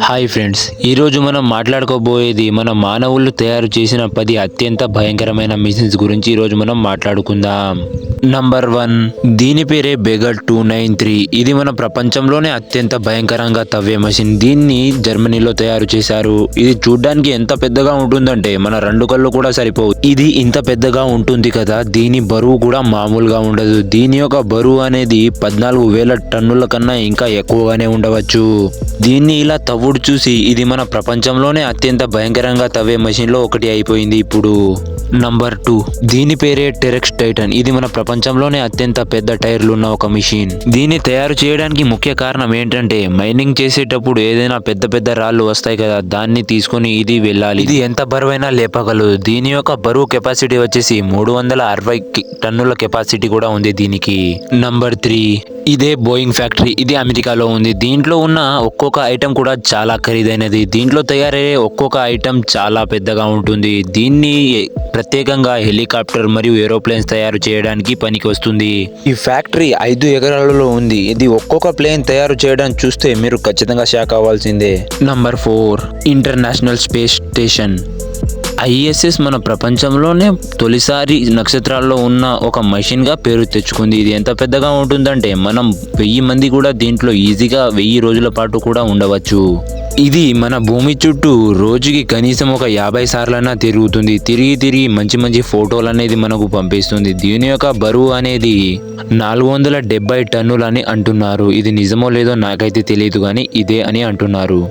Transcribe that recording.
Hi friends ఈరోజు మనం మాట్లాడుకోబోయేది మన మానవులు తయారు చేసిన పది అత్యంత భయంకరమైన మిషన్స్ గురించి ఈరోజు మనం మాట్లాడుకుందాం. నంబర్ వన్ దీని పేరే బెగర్ టూ నైన్ త్రీ. ఇది మన ప్రపంచంలోనే అత్యంత భయంకరంగా తవ్వే మెషిన్. దీన్ని జర్మనీలో తయారు చేశారు. ఇది చూడ్డానికి ఎంత పెద్దగా ఉంటుందంటే మన రెండు కళ్ళు కూడా సరిపోవు. ఇది ఇంత పెద్దగా ఉంటుంది కదా దీని బరువు కూడా మామూలుగా ఉండదు. దీని యొక్క బరువు అనేది పద్నాలుగు వేల టన్నుల కన్నా ఇంకా ఎక్కువగానే ఉండవచ్చు. దీన్ని ఇలా తవ్వుడు చూసి ఇది మన ప్రపంచంలోనే అత్యంత భయంకరంగా తవ్వే మెషిన్లో ఒకటి అయిపోయింది ఇప్పుడు. Number two. దీని పేరే టెరెక్స్ టైటన్. ఇది మన ప్రపంచంలోనే అత్యంత పెద్ద టైర్లు ఉన్న ఒక మిషన్. దీన్ని తయారు చేయడానికి ముఖ్య కారణం ఏంటంటే మైనింగ్ చేసేటప్పుడు ఏదైనా పెద్ద పెద్ద రాళ్ళు వస్తాయి కదా దాన్ని తీసుకొని ఇది వెళ్ళాలి. ఇది ఎంత బరువైనా లేపగలదు. దీని యొక్క బరువు కెపాసిటీ వచ్చేసి మూడు వందల అరవై టన్నుల కెపాసిటీ కూడా ఉంది దీనికి. Number three. ఇదే బోయింగ్ ఫ్యాక్టరీ. ఇది అమెరికాలో ఉంది. దీంట్లో ఉన్న ఒక్కొక్క ఐటెం కూడా చాలా ఖరీదైనది. దీంట్లో తయారయ్యే ఒక్కొక్క ఐటెం చాలా పెద్దగా ఉంటుంది. దీన్ని ప్రత్యేకంగా హెలికాప్టర్ మరియు ఏరోప్లేన్స్ తయారు చేయడానికి పనికి వస్తుంది. ఈ ఫ్యాక్టరీ ఐదు ఎకరాలలో ఉంది. ఇది ఒక్కొక్క ప్లేన్ తయారు చేయడం చూస్తే మీరు ఖచ్చితంగా షాక్ అవ్వాల్సిందే. Number four international space station. ISS మన ప్రపంచంలోనే తొలిసారి నక్షత్రాల్లో ఉన్న ఒక మెషిన్గా పేరు తెచ్చుకుంది. ఇది ఎంత పెద్దగా ఉంటుందంటే మనం వెయ్యి మంది కూడా దీంట్లో ఈజీగా వెయ్యి రోజుల పాటు కూడా ఉండవచ్చు. ఇది మన భూమి చుట్టూ రోజుకి కనీసం ఒక యాభై సార్లైనా తిరుగుతుంది. తిరిగి తిరిగి మంచి మంచి ఫోటోలు అనేది మనకు పంపిస్తుంది. దీని యొక్క బరువు అనేది నాలుగు వందల డెబ్బై టన్నులు అని అంటున్నారు. ఇది నిజమో లేదో నాకైతే తెలియదు కానీ ఇదే అని అంటున్నారు.